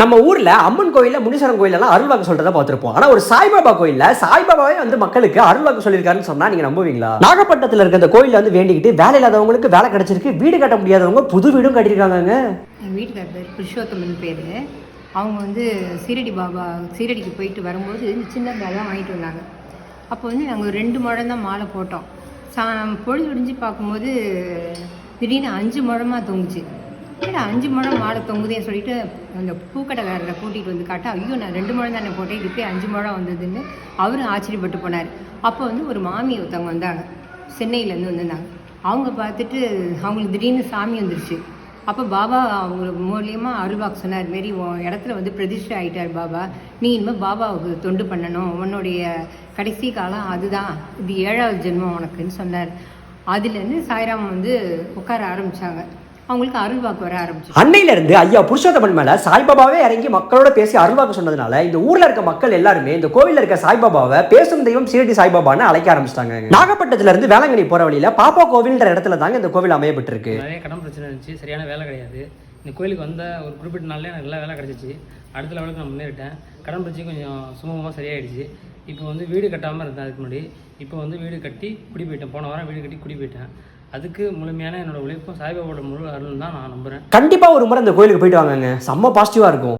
நம்ம ஊரில் அம்மன் கோயிலில் முனீஸ்வரன் கோயிலெல்லாம் எல்லாம் அருள்வாக்கு சொல்கிறத பார்த்துருப்போம். ஆனால் ஒரு சாய்பாபா கோயிலில் சாய்பாபாவே வந்து மக்களுக்கு அருள்வாக்கு சொல்லியிருக்காருன்னு சொன்னால் நீங்கள் நம்புவீங்களா? நாகப்பட்டினத்தில் இருக்க அந்த கோயிலில் வந்து வேண்டிக்கிட்டு வேலை இல்லாதவங்களுக்கு வேலை கிடச்சிருக்கு வீடு கட்ட முடியாதவங்க புது வீடும் கட்டியிருக்காங்க எங்கள் வீட்டுக்கார் பேர் புருஷோத்தமன் பேர். அவங்க வந்து சீரடி பாபா சீரடிக்கு போயிட்டு வரும்போது சின்ன பேக் வாங்கிட்டு வந்தாங்க. அப்போ வந்து நாங்கள் ரெண்டு முழம் தான் மாலை போட்டோம். சா பொழுது விடிஞ்சு பார்க்கும்போது திடீர்னு அஞ்சு முழமாக தொங்குச்சு. ஏடா அஞ்சு முழம் மாலை தொங்குதேன்னு சொல்லிட்டு அந்த பூக்கடைக்காரரை கூட்டிகிட்டு வந்து காட்ட ஐயோ நான் ரெண்டு முழம் தானே போட்டேன் இதுக்கே அஞ்சு முழம் வந்ததுன்னு அவரும் ஆச்சரியப்பட்டு போனார். அப்போ வந்து ஒரு மாமி ஒருத்தவங்க வந்தாங்க சென்னையிலேருந்து வந்திருந்தாங்க. அவங்க பார்த்துட்டு அவங்களுக்கு திடீர்னு சாமி வந்துருச்சு. அப்போ பாபா அவங்க மூலியமாக அருள்வாக்கு சொன்னார் மாரி உன் இடத்துல வந்து பிரதிஷ்டை ஆகிட்டார் பாபா நீ இனிமேல் பாபாவுக்கு தொண்டு பண்ணணும். உன்னுடைய கடைசி காலம் அதுதான். இது ஏழாவது ஜென்மம் உனக்குன்னு சொன்னார். அதுலேருந்து சாய்ராம் வந்து உட்கார ஆரம்பித்தாங்க அவங்களுக்கு அருள்வாக்கு வர ஆரம்பிச்சு அன்னையில இருந்து ஐயா புருஷோத்தமன் மேல சாய்பாபாவே இறங்கி மக்களோட பேசி அருள்வாக்கு சொன்னதுனால இந்த ஊர்ல இருக்க மக்கள் எல்லாருமே இந்த கோவில்ல இருக்க சாய்பாபாவை பேசும் தெய்வம் சீரடி சாய்பாபான்னு அழைக்க ஆரம்பிச்சிட்டாங்க. நாகப்பட்டினத்துல இருந்து வேளாங்கண்ணி போற வழியில பாப்பா கோவில்ன்ற இடத்துல தாங்க இந்த கோவில் அமையப்பட்டிருக்கு. நிறைய கடன் பிரச்சனை இருந்துச்சு சரியான வேலை கிடையாது. இந்த கோயிலுக்கு வந்த ஒரு குறிப்பிட்ட நாள்ல எனக்கு நல்லா வேலை கிடச்சிச்சு. அடுத்த லெவலுக்கு நான் முன்னேறிட்டேன். கடன் பிரச்சனை கொஞ்சம் சுமூகமாக சரியாயிடுச்சு. இப்போ வந்து வீடு கட்டாமல் இருந்தேன் அதுக்கு முன்னாடி. இப்போ வந்து வீடு கட்டி குடி போயிட்டேன் போன வாரம் வீடு கட்டி குடி போயிட்டேன் அதுக்கு முழுமையான என்னோட உழைப்பும் சாய்பாபாவோட முழு அருள் தான் நான் நம்புகிறேன் கண்டிப்பா ஒரு முறை அந்த கோயிலுக்கு போயிட்டு வாங்கங்க. செம்ம பாசிட்டிவா இருக்கும்.